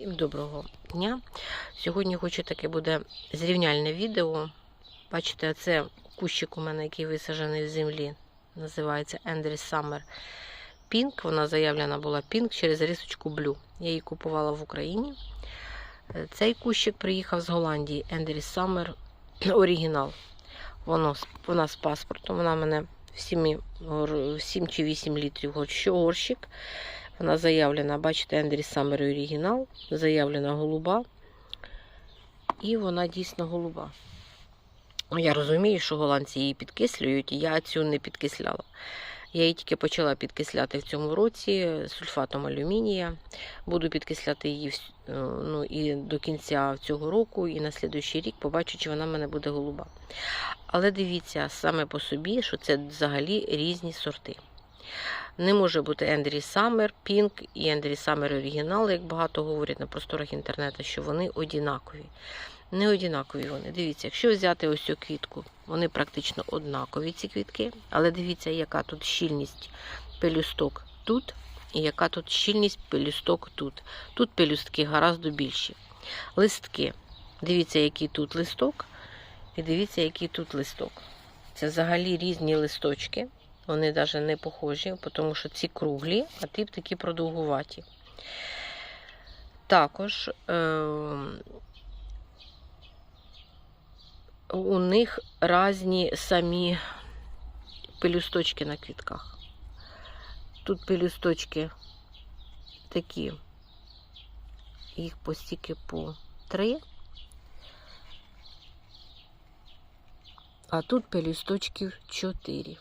Всім доброго дня. Сьогодні хочу таке буде зрівняльне відео. Бачите, це кущик у мене, який висаджений в землі. Називається Endress Summer Pink. Вона заявлена була Pink через рисочку Blue. Я її купувала в Україні. Цей кущик приїхав з Голландії. Endress Summer оригінал. Воно, вона з паспортом. Вона мене в 7, 7 чи 8 літрів горщ- горщик. Вона заявлена, бачите, Ендрі Саммер оригінал, заявлена голуба. І вона дійсно голуба. Я розумію, що голландці її підкислюють, я цю не підкисляла. Я її тільки почала підкисляти в цьому році сульфатом алюмінія. Буду підкисляти її е, ну, і до кінця цього року, і на слідуючий рік побачу, чи вона в мене буде голуба. Але дивіться саме по собі, що це взагалі різні сорти. Не може бути Ендрі Саммер, Пінк і Ендрі Саммер оригінал, як багато говорять на просторах інтернету, що вони однакові. Не однакові вони. Дивіться, якщо взяти ось цю квітку, вони практично однакові, ці квітки, але дивіться, яка тут щільність пелюсток тут, і яка тут щільність пелюсток тут. Тут пелюстки гораздо більші. Листки. Дивіться, який тут листок, і дивіться, який тут листок. Це взагалі різні листочки. Вони навіть не похожі, тому що ці круглі, а ті такі продовгуваті. Також е- у них різні самі пелюсточки на квітках. Тут пелюсточки такі, їх постільки по три. А тут пелюсточків чотири.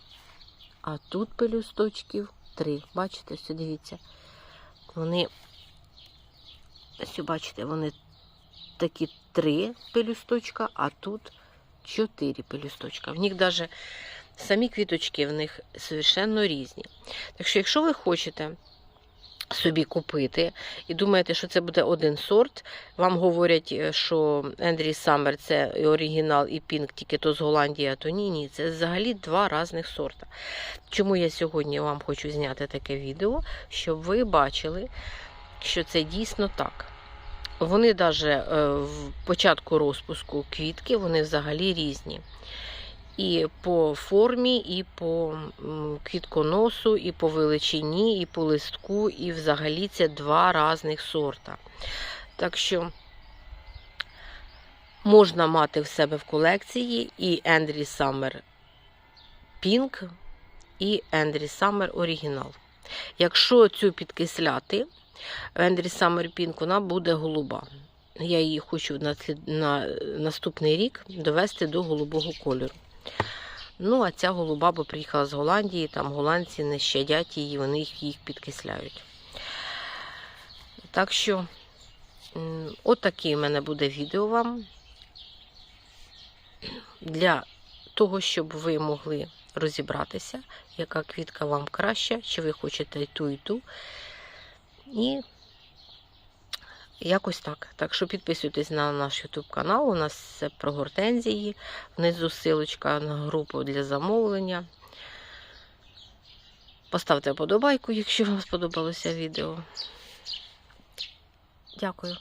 А тут пелюсточків три. Бачите, все дивіться. Вони, ось бачите, вони такі три пелюсточка, а тут чотири пелюсточка. В них навіть самі квіточки в них совершенно різні. Так що, якщо ви хочете собі купити і думаєте, що це буде один сорт, вам говорять, е, що Ендрі Саммер це і оригінал, і Пінк, тільки то з Голландії, а то ні, ні. Це взагалі два різних сорта. Чому я сьогодні вам хочу зняти таке відео, щоб ви бачили, що це дійсно так. Вони навіть в початку розпуску квітки, вони взагалі різні. І по формі, і по квітконосу, і по величині, і по листку, і взагалі це два різних сорта. Так що можна мати в себе в колекції і Ендрі Summer Pink, і Ендрі Summer Оригінал. Якщо цю підкисляти, Ендрі Summer Pink, вона буде голуба. Я її хочу на наступний рік довести до голубого кольору. Ну, а ця голуба, бо приїхала з Голландії, там голландці не щадять її, вони їх, підкисляють. Так що, м, от в мене буде відео вам. Для того, щоб ви могли розібратися, яка квітка вам краща, чи ви хочете і ту, і ту. І якось так. Так що підписуйтесь на наш YouTube канал. У нас все про гортензії. Внизу силочка на групу для замовлення. Поставте вподобайку, якщо вам сподобалося відео. Дякую.